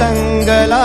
தங்களா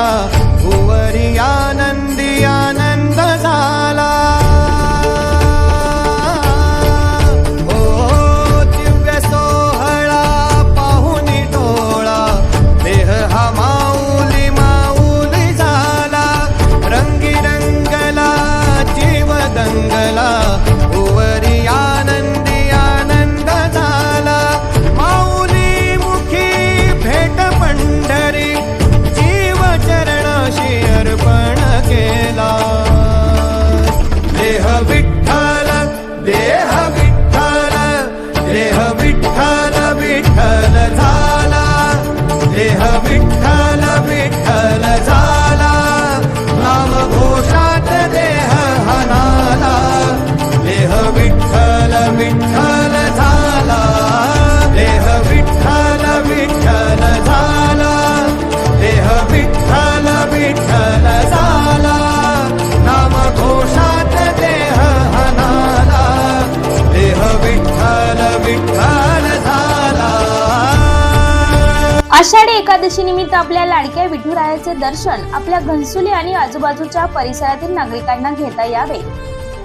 आषाढी एकादशी निमित्त आपल्या लाडक्या विठुरायाचे दर्शन आपल्या घनसुली आणि आजूबाजूच्या परिसरातील नागरिकांना घेता यावे.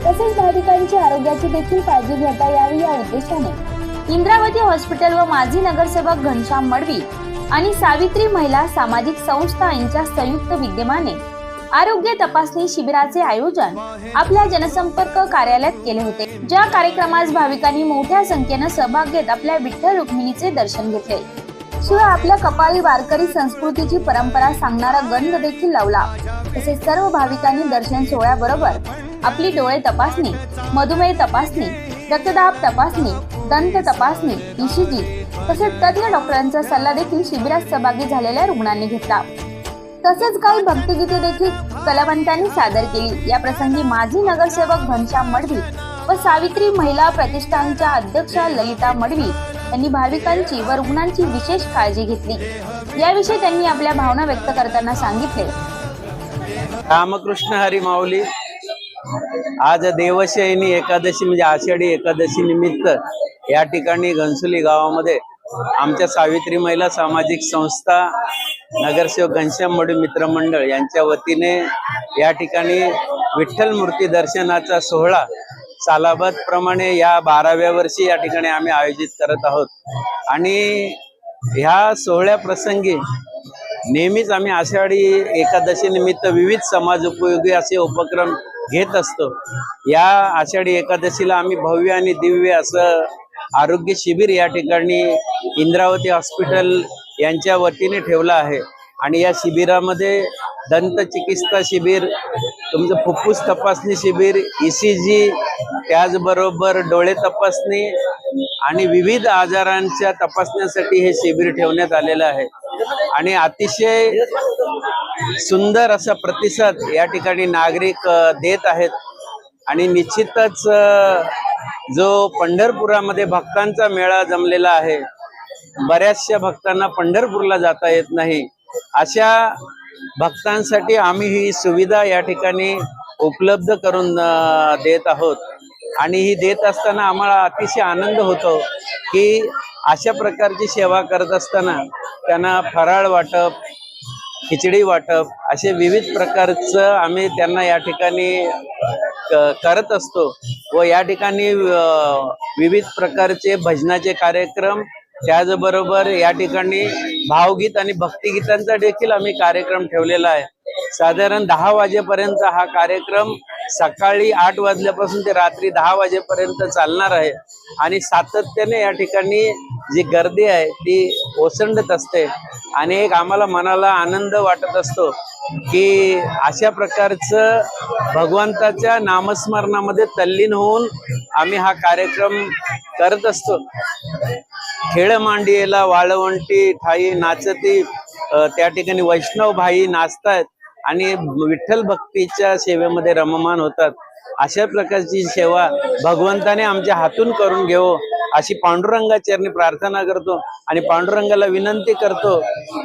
तसेच भाविकांची आरोग्याची देखील काळजी घेता यावी या उद्देशाने इंद्रावती हॉस्पिटल व माजी नगरसेवक घनश्याम मडवी आणि सावित्री महिला सामाजिक संस्था यांच्या संयुक्त विद्यमाने आरोग्य तपासणी शिबिराचे आयोजन आपल्या जनसंपर्क कार्यालयात केले होते. ज्या कार्यक्रमास भाविकांनी मोठ्या संख्येनं सहभाग घेत आपल्या विठ्ठल रुक्मिणीचे दर्शन घेतले. शिवाय आपल्या कपाळी वारकरी संस्कृतीची परंपरा सांगणारा गंध देखील लावला. तसेच सर्व भाविकांनी दर्शन सोहळ्याबरोबर आपली डोळे तपासणी मधुमेह तपासणी रक्तदाब तपासणी दंत तपासणी ईसीजी तसेच तज्ञ डॉक्टरांचा सल्ला देखील शिबिरात सहभागी झालेल्या रुग्णांनी घेतला. तसेच काही भक्तिगीते देखील कलावंतांनी सादर केली. या प्रसंगी माजी नगरसेवक घनश्याम मडवी व सावित्री महिला प्रतिष्ठानच्या अध्यक्षा ललिता मडवी यांनी भाविकांची व रुग्णांची विशेष काळजी घेतली. याविषयी त्यांनी आपल्या भावना व्यक्त करताना सांगितले. रामकृष्ण हरी माऊली आज देवशयनी एकादशी म्हणजे आषाढी एकादशी निमित्त या ठिकाणी घनसुली गावामध्ये आमच्या सावित्री महिला सामाजिक संस्था नगरसेवक घनश्याम मडू मित्रमंडळ यांच्या वतीने या ठिकाणी विठ्ठल मूर्ती दर्शनाचा सोहळा सालाबत प्रमाणे या बाराव्या वर्षी या ठिकाणी आम्ही आयोजित करत आहोत. आणि ह्या सोहळ्या प्रसंगी नेहमीच आम्ही आषाढी एकादशी निमित्त विविध समाज उपयोगी असे उपक्रम घेत असतो. या आषाढी एकादशीला आम्ही भव्य आणि दिव्य असं आरोग्य शिबिर या ठिकाणी इंद्रावती हॉस्पिटल यांच्या वतीने ठेवलं आहे. आणि या शिबिरामध्ये दंत चिकित्सा शिबिर तुमचं फुफ्फुस तपासणी शिबिर ई सी जी त्याचबरोबर डोळे तपासणी आणि विविध आजारांच्या तपासण्यासाठी हे शिबिर ठेवण्यात आलेलं आहे. आणि अतिशय सुंदर असा प्रतिसाद या ठिकाणी नागरिक देत आहेत. आणि निश्चितच जो पंढरपुरामध्ये भक्तांचा मेळा जमलेला आहे बऱ्याचशा भक्तांना पंढरपूरला जाता येत नाही. अशा भक्तांसाठी आम्ही ही सुविधा या ठिकाणी उपलब्ध करून देत आहोत. आणि ही देत असताना आम्हाला अतिशय आनंद होतो की अशा प्रकारची सेवा करत असताना त्यांना फराळ वाटप खिचडी वाटप असे विविध प्रकारचं आम्ही त्यांना या ठिकाणी करत असतो व या ठिकाणी विविध प्रकारचे भजनाचे कार्यक्रम त्याचबरोबर या ठिकाणी भावगीत आणि भक्तिगीतांचा देखील आम्ही कार्यक्रम ठेवलेला आहे. साधारण दहा वाजेपर्यंत हा कार्यक्रम सकाळी आठ वाजल्यापासून ते रात्री दहा वाजेपर्यंत चालणार आहे. आणि सातत्याने या ठिकाणी जी गर्दी आहे ती ओसंडत असते. आणि एक आम्हाला मनाला आनंद वाटत असतो की अशा प्रकारचं भगवंताच्या नामस्मरणामध्ये तल्लीन होऊन आम्ही हा कार्यक्रम करत असतो. खेळ मांडियेला वाळवंटी ठाई नाचती त्या ठिकाणी वैष्णव भाई नाचतायत. आणि विठ्ठल भक्तीच्या सेवेमध्ये रममान होतात. अशा प्रकारची सेवा भगवंताने आमच्या हातून करून घेवो अशी पांडुरंगाचरणी प्रार्थना करतो आणि पांडुरंगाला विनंती करतो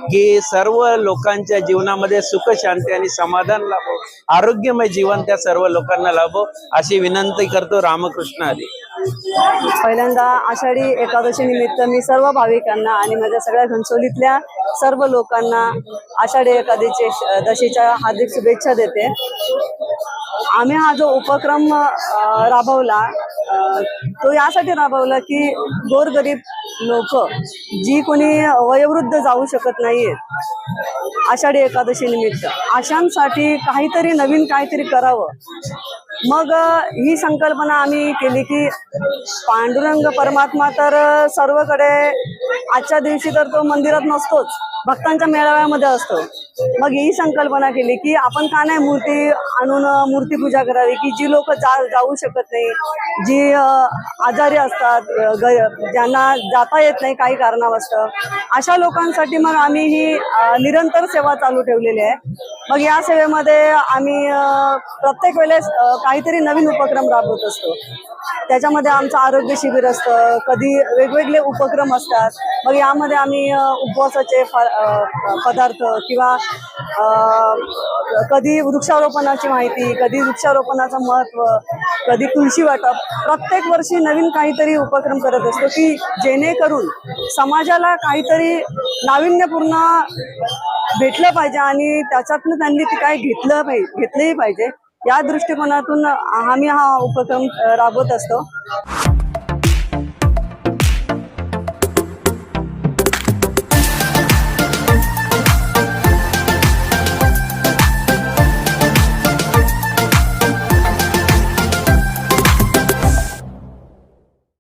की सर्व लोकांच्या जीवनामध्ये सुख शांती आणि समाधान लाभो आरोग्यमय जीवन त्या सर्व लोकांना लाभो अशी विनंती करतो रामकृष्ण हरी पहिल्यांदा आषाढी एकादशी निमित्त मी सर्व भाविकांना आणि माझ्या सगळ्या घनसोलीतल्या सर्व लोकांना आषाढी एकादशी दशीच्या हार्दिक शुभेच्छा देते. आम्ही हा जो उपक्रम राबवला तो यासाठी राबवला की गोरगरीब लोक जी कोणी वयोवृद्ध जाऊ शकत नाहीयेत आषाढी एकादशी निमित्त अशांसाठी काहीतरी नवीन काहीतरी करावं. मग ही संकल्पना आम्ही केली की पांडुरंग परमात्मा तर सर्वकडे आजच्या दिवशी तर तो मंदिरात नसतोच. भक्तांच्या मेळाव्यामध्ये असतो. मग ही संकल्पना केली की आपण का नाही मूर्ती आणून मूर्ती पूजा करावी की जी लोक जा जाऊ शकत नाही जी आजारी असतात ज्यांना जाता येत नाही काही कारणावस्तव अशा लोकांसाठी मग आम्ही ही निरंतर सेवा चालू ठेवलेली आहे. मग या सेवेमध्ये आम्ही प्रत्येक वेळेस काहीतरी नवीन उपक्रम राबवत असतो. त्याच्यामध्ये आमचं आरोग्य शिबिर असतं कधी वेगवेगळे उपक्रम असतात. मग यामध्ये आम्ही उपवासाचे पदार्थ किंवा कधी वृक्षारोपणाची माहिती कधी वृक्षारोपणाचं महत्त्व कधी तुळशी वाटप प्रत्येक वर्षी नवीन काहीतरी उपक्रम करत असतो की जेणेकरून समाजाला काहीतरी नाविन्यपूर्ण भेटलं पाहिजे आणि त्याच्यातनं त्यांनी ते काय घेतलं पाहिजे घेतलंही पाहिजे. या दृष्टिकोनातून आम्ही हा उपक्रम राबवत असतो.